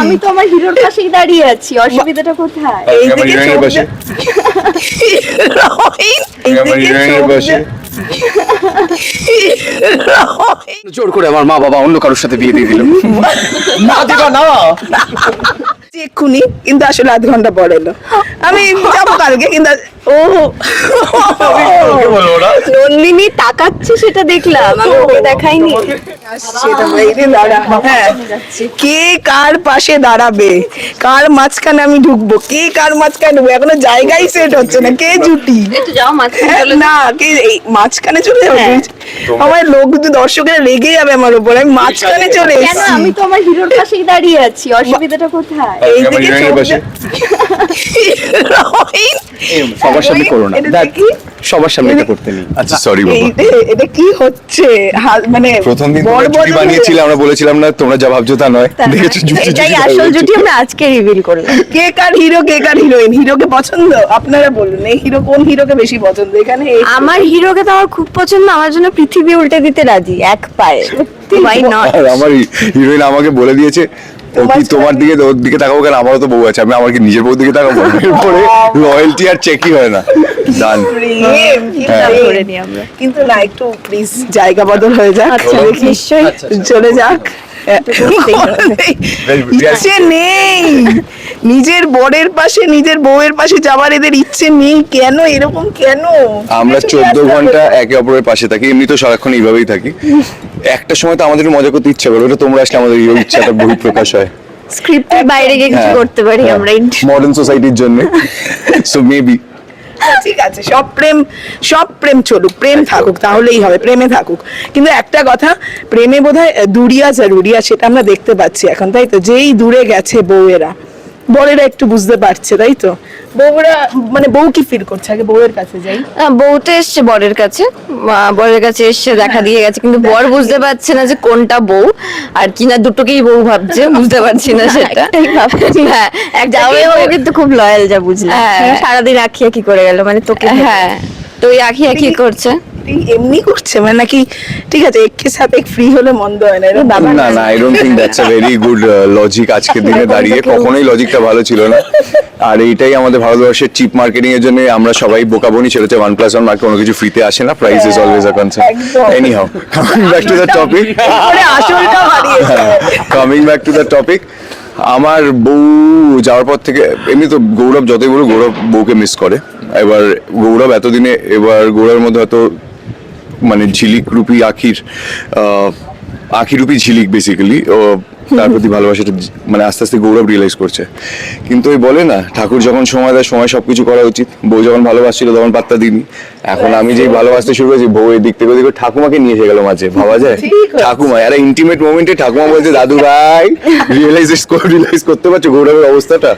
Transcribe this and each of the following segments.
আমি তো আমার হিরোর পাশেই দাঁড়িয়ে আছি অসুবিধাটা কোথায়? চোখ। জোর করে আমার মা বাবা অন্য কারোর সাথে বিয়ে দিয়ে দিল। না দেবা না। এক্ষুনি কিন্তু আসলে আধ ঘণ্টা পরে এলো। আমি যাব কালকে কিন্তু ও নন্দিনী তাকাচ্ছে সেটা দেখলাম আমি ওকে দেখাইনি। সেটা বাইরে দাঁড়া হ্যাঁ। কে কার পাশে দাঁড়াবে? কার মাঝখানে আমি ঢুকবো? কে কার মাঝখানে ঢুকবো? এখনও জায়গায় সেট হচ্ছে না কে জুটি? হ্যাঁ, চলে না কে এই মাঝখানে চলে যাবে? হ্যাঁ। আমার লোক দর্শকেরা রেগে যাবে আমার উপর আমি মাঝখানে চলে কেন এসেছি। আমি তো আমার হিরোর পাশেই দাঁড়িয়ে আছি অসুবিধাটা কোথায়? আমার এইদিকে হিরোইনের চোখ পাশে। রহিন, সবার সামনে করো না এটা দেখ দেখি। সবার সামনে এটা করতে নেই। আচ্ছা সরি বাবা। এটা কি হচ্ছে? মানে প্রথম দিন বড় তোমরা বড় জুটি বানিয়েছিলে আমরা বলেছিলাম না তোমরা যা ভাবছ তা নয়। দেখেছ জুটি এটাই আসল জুটি আমরা আজকে রিভিল করলাম। কে কার হিরো কে কার হিরোইন হিরোকে পছন্দ? আপনারা বলুন এই হিরো কোন হিরোকে বেশি পছন্দ? এখানে আমার হিরোকে তো আমার খুব পছন্দ আমার জন্য পৃথিবী উল্টে দিতে রাজি এক পায়ে। আমার হিরোইন আমাকে বলে দিয়েছে তোমার তোমার দিকে ওর দিকে তাকাবো কেন? আমারও তো বউ আছে আমি আমার কি নিজের বউ দিকে তাকাবো? এরপরে লয়্যালটি আর চেকই হয় না। ডান হ্যাঁ। কিন্তু না একটু প্লিজ জায়গা বদল হয়ে যাক। আচ্ছা, নিশ্চয়ই। চলে যাক। ইচ্ছে নেই। নিজের বরের পাশে নিজের বউয়ের পাশে যাওয়ার এদের ইচ্ছে নেই। কেন? এরকম কেন? আমরা চোদ্দ ঘণ্টা একে অপরের পাশে থাকি। এমনি তো সারাক্ষণ এইভাবেই থাকি। একটা সময় তো আমাদের মজা করতে ইচ্ছা করে ওটা তোমরা আসলে আমাদের এই ইচ্ছাটা বহিঃপ্রকাশ হয়। স্ক্রিপ্টের বাইরে গিয়ে কিছু করতে পারি আমরা মডার্ন সোসাইটির জন্য। সো মেবি হ্যাঁ, ঠিক আছে সব প্রেম সব প্রেম চলুক প্রেম থাকুক তাহলেই হবে প্রেমে থাকুক। কিন্তু একটা কথা প্রেমে বোধহয় দুরিয়া জরুরিয়া সেটা আমরা দেখতে পাচ্ছি এখন তাই তো? যেই দূরে গেছে বউয়েরা বরেরা একটু বুঝতে পারছে তাই তো? বউরা মানে বউ কি ফিল করছে? আগে বউয়ের কাছে যাই। বউ তো এসছে বরের কাছে। বরের কাছে এসছে দেখা দিয়ে গেছে কিন্তু বর বুঝতে পারছে না যে কোনটা বউ আর কিনা দুটোকেই বউ ভাবছে বুঝতে পারছি না সেটা। হ্যাঁ একটা যাবে ও কিন্তু খুব লয়াল যা বুঝলাম। হ্যাঁ। সারাদিন আঁকি আঁকি করে গেল মানে তোকে হ্যাঁ। তো ওই আখি আখি করছে। এই এমনি করছে? মানে নাকি ঠিক আছে একে সাথে ফ্রি হলে মন্দ হয় না এরকম ব্যাপার না না। I don't think that's a very good logic আজকের দিনে দাঁড়িয়ে। কখনোই লজিকটা ভালো ছিল না। আর এইটাই আমাদের ভারতবর্ষের চিপ মার্কেটিং এর জন্য আমরা সবাই বোকাবনি ছেড়েছে ওয়ান প্লাস ওয়ান মার্কে কোনো কিছু ফ্রিতে আসে না price is always a concern. Anyhow coming back to the topic coming back to the topic আমার বউ যাওয়ার পর থেকে এমনি তো গৌরব যতই বলো গৌরব বউকে মিস করে। এবার গৌরব এতদিনে এবার গৌরবের মধ্যে হয়তো মানে ঝিলিক রূপী আখির আখিরূপী আখি রূপী ঝিলিক বেসিক্যালি তার প্রতি ভালোবাসাটা মানে আস্তে আস্তে গৌরব রিয়েলাইজ করছে। কিন্তু ওই বলে না ঠাকুর যখন সময় দেয় সময় সবকিছু করা উচিত। বউ যখন ভালোবাসছিল তখন পাত্তা দিইনি। এখন আমি যেই ভালোবাসতে শুরু করেছি বউ এদিক থেকে ওদিকে ঠাকুমাকে নিয়ে এসে গেল মাঝে ভাবা যায়? ঠাকুমা একটা ইন্টিমেট মোমেন্টে ঠাকুমা বলছে দাদু ভাই রিয়েলাইজ রিয়েলাইজ করতে পারছ গৌরবের অবস্থাটা?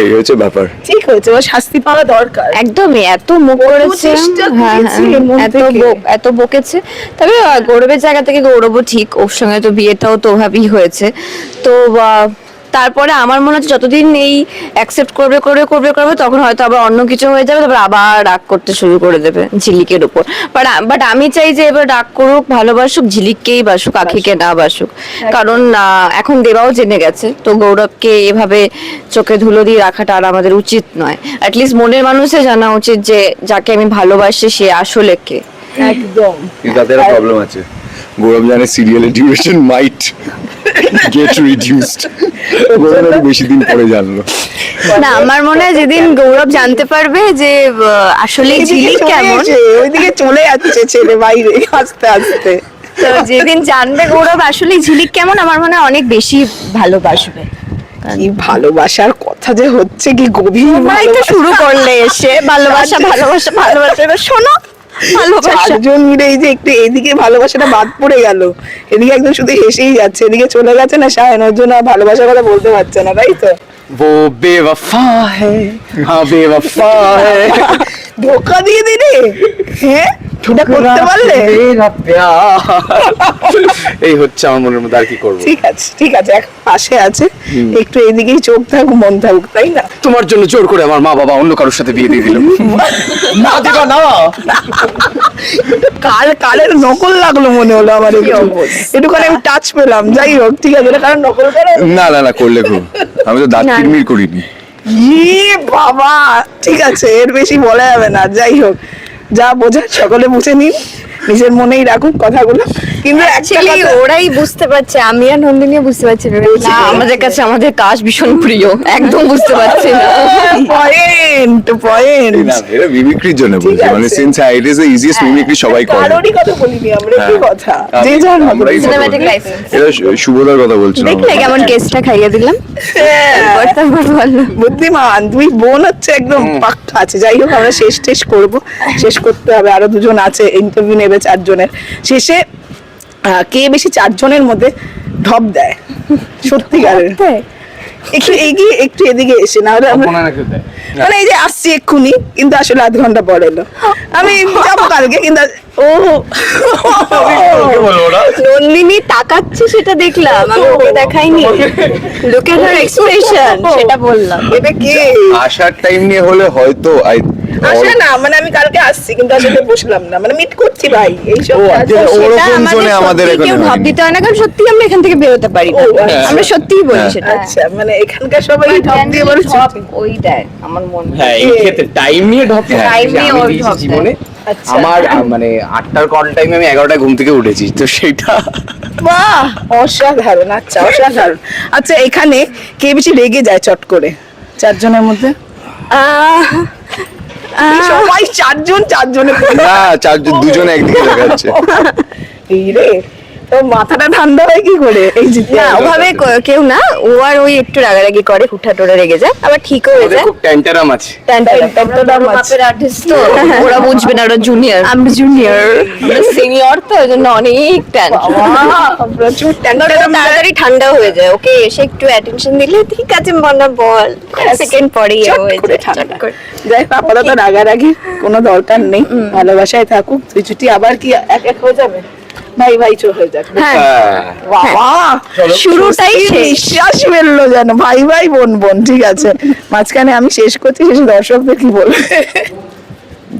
এই হচ্ছে ব্যাপার। ঠিক হয়েছে ও শাস্তি পাওয়া দরকার। একদমই এত মুখ করেছে। হ্যাঁ, হ্যাঁ, এত এত বকেছে। তবে গৌরবের জায়গা থেকে গৌরবও ঠিক ওর সঙ্গে তো বিয়েটাও তো ওভাবেই হয়েছে। তো তারপরে আমার মনে হচ্ছে যতদিন এই অ্যাকসেপ্ট করবে করবে করবে করবে তখন হয়তো আবার অন্য কিছু হয়ে যাবে তারপর আবার রাগ করতে শুরু করে দেবে ঝিলিকের উপর। বাট বাট আমি চাই যে এবার রাগ করুক ভালোবাসুক ঝিলিককেই বাসুক আখিকে না বাসুক। কারণ এখন দেবাও জেনে গেছে তো গৌরবকে এভাবে চোখে ধুলো দিয়ে রাখাটা আর আমাদের উচিত নয়। অ্যাটলিস্ট মনের মানুষে জানা উচিত যে যাকে আমি ভালোবাসি সে আসলে কে। একদম। প্রবলেম আছে। গৌরব জানে সিরিয়ালের ডিউরেশন মাইট গেট রিডিউসড বেশি দিন পরে জানলো না আমার মনে হয় যেদিন গৌরব জানতে পারবে যে আসলে ঝিলিক কেমন। ওইদিকে চলে যাচ্ছে ছেলে বাইরে আস্তে আস্তে। তো যেদিন জানবে গৌরব আসলে ঝিলিক কেমন আমার মনে হয় অনেক বেশি ভালোবাসবে। কি ভালোবাসার কথা যে হচ্ছে কি গভীর তোমরাই তো শুরু করলে এসে ভালোবাসা ভালোবাসা ভালোবাসা। এবার শোনো চারজন মিলে এই যে একটু এইদিকে ভালোবাসাটা বাদ পড়ে গেল এদিকে একদম শুধু হেসেই যাচ্ছে এদিকে চলে গেছে না সায়ন ওর জন্য আর ভালোবাসার কথা বলতে পারছে না তাই তো वो बेवफा है हाँ बेवफा है ধোকা দিয়ে দিলে? হ্যাঁ? এটা করতে পারলে? এই হচ্ছে আমার মনের মধ্যে আর কি করব। ঠিক আছে ঠিক আছে এখন পাশে আছে। একটু এদিকেই চোখ থাকুক মন থাকুক তাই না? তোমার জন্য জোর করে আমার মা বাবা অন্য কারোর সাথে বিয়ে দিয়ে দিল। না দিবা না। কাল কালের নকল লাগল মনে হলো আমার একটু। একটুখানি আমি টাচ পেলাম যাই হোক ঠিক আছে কারণ নকল করে? না না না করলে খুব আমি তো দাঁত। কিরমির করিনি। ইয়ে বাবা, ঠিক আছে, এর বেশি বলা যাবে না, যাই হোক, যা বোঝার সকলে বুঝে নিন। নিজের মনেই রাখুন কথাগুলো। কিন্তু অ্যাকচুয়ালি ওরাই বুঝতে পারছে আমি আর নন্দিনী বুঝতে পারছি না। আমাদের কাছে আমাদের কাজ ভীষণ প্রিয় একদম বুঝতে পারছি না। পয়েন্ট পয়েন্ট না এটা মিমিক্রির জন্য বলছি মানে। Since it is the easiest mimicry সবাই করে। কারোরই কথা বলিনি আমরা কি হ্যাঁ। কথা? যে যার বলি। license. এটা শুভদার কথা বলছিলাম দেখলে কেমন কেসটা খাইয়ে দিলাম? তারপর বুদ্ধিমান দুই বোন হচ্ছে একদম পাক্কা আছে। যাই হোক আমরা শেষ টেস করব। শেষ করতে হবে আরও দুজন আছে ইন্টারভিউ নেবে। চারজনের। শেষে কে বেশি চারজনের মধ্যে ঢপ দেয়? সত্যিকারের। একটু এগিয়ে একটু এদিকে এসে না হলে মানে এই যে আসছি এক্ষুনি কিন্তু আসলে আধ ঘণ্টা পর এলো। আমি যাব কালকে কিন্তু ও নন্দিনী তাকাচ্ছে সেটা দেখলাম। আমি ওকে দেখাইনি। লোক এট হার এক্সপ্রেশন সেটা বললাম। এটা কে? আসার টাইম নিয়ে হলে হয়তো আই আসে না মানে আমি কালকে আসছি কিন্তু আসলে বসলাম না মানে মিট করছি ভাই এইসব ওরকম সেটা আমাদের এখানে কেউ ভাব দিতে হয় না কারণ সত্যি আমরা এখান থেকে বেরোতে পারি না আচ্ছা। আমরা সত্যিই বলি হ্যাঁ। সেটা আচ্ছা মানে এখানকার সবাই ঢপ দিয়ে সব ওই দেয় আমার মনে হয়। হ্যাঁ এই ক্ষেত্রে টাইম নিয়ে ঢপ। Time নিয়ে ঢপ জীবনে আচ্ছা। আমার মানে আটটার কল টাইমে আমি এগারোটায় ঘুম থেকে উঠেছি তো সেটা বাহ অসাধারণ আচ্ছা অসাধারণ আচ্ছা এখানে কে বেশি রেগে যায় চট করে চারজনের মধ্যে সবাই চারজন চারজনে না চারজন দুজন একদিকে দেখাচ্ছে এই রে। তো মাথাটা ঠান্ডা হয় কি করে? এই না ওভাবে কেউ না ও আর ওই একটু রাগারাগি করে হুঠা টোরা রেগে যায় আবার ঠিকও হয়ে যায়। খুব ট্যান্টারাম আছে। মাপের আর্টিস্ট তো। ওরা বুঝবে না ওরা জুনিয়র আমরা জুনিয়র সিনিয়র তো ওই জন্য অনেক টেনশন প্রচুর তাড়াতাড়ি ঠান্ডা হয়ে যায়। ওকে এসে একটু অ্যাটেনশন দিলে ঠিক আছে মনা বল। সেকেন্ড পরেই হয়ে করে যায় ঠান্ডা। করে। যাই আপাতত রাগারাগি কোনো দরকার নেই। ভালোবাসায় থাকুক তুই ছুটি আবার কি এক এক হয়ে যাবে? ভাই ভাই চো হয়ে যাক। হ্যাঁ। বাবা শুরুটাই কি শেষ। মেললো যেন। ভাই ভাই বোন বোন ঠিক আছে। মাঝখানে আমি শেষ করছি শেষে দর্শকদের কি বলব?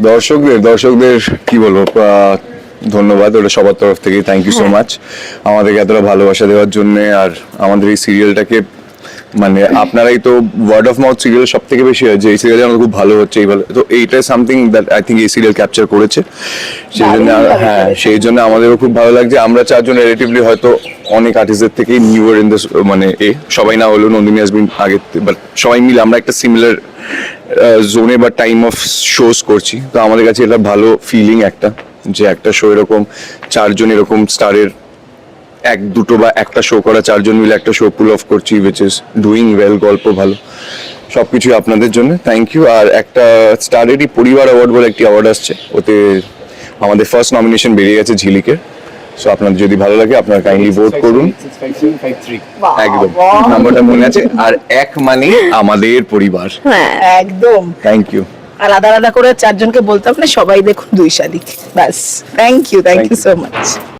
দর্শকদের দর্শকদের কি বলব? ধন্যবাদ ওটা সবার তরফ থেকে থ্যাংক ইউ সো মাচ আমাদেরকে এতটা ভালোবাসা দেওয়ার জন্য আর আমাদের এই সিরিয়ালটাকে মানে আপনারাই তো ওয়ার্ড অফ মাউথ সিরিয়াল সব থেকে বেশি হয় যে এই সিরিয়াল আমাদের খুব ভালো হচ্ছে এই ভালো। তো এইটা সামথিং দ্যাট আই থিঙ্ক এই সিরিয়াল ক্যাপচার করেছে। সেই জন্য হ্যাঁ সেই জন্য আমাদেরও খুব ভালো লাগছে। আমরা চারজন রিলেটিভলি হয়তো অনেক আর্টিস্টদের থেকে নিউয়ার ইন দ্য মানে এ। সবাই না হলেও নন্দিনী হাজবিন আগে বাট সবাই মিলে আমরা একটা সিমিলার জোনে বা টাইম অফ শোজ করছি। তো আমাদের কাছে এটা ভালো ফিলিং একটা যে একটা শো এরকম চারজন এরকম স্টারের এক দুটো বা একটা শো করা চারজন মিলে একটা শো পুল অফ করছি উইচ ইজ ডুইং ওয়েল গল্প ভালো। সবকিছু আপনাদের জন্য। থ্যাংক ইউ আর একটা স্টারেরই পরিবার অ্যাওয়ার্ড বলে একটি অ্যাওয়ার্ড আসছে। ওতে আমাদের ফার্স্ট নমিনেশন বেরিয়ে গেছে ঝিলিকের সো আপনাদের যদি ভালো লাগে আপনারা কাইন্ডলি ভোট করুন। একদম। নাম্বারটা মনে আছে। আর এক মানে আমাদের পরিবার। হ্যাঁ। একদম। থ্যাংক ইউ আলাদা আলাদা করে চারজনকে বলতাম না সবাই দেখুন দুই শালিক ব্যাস। Thank you thank you so much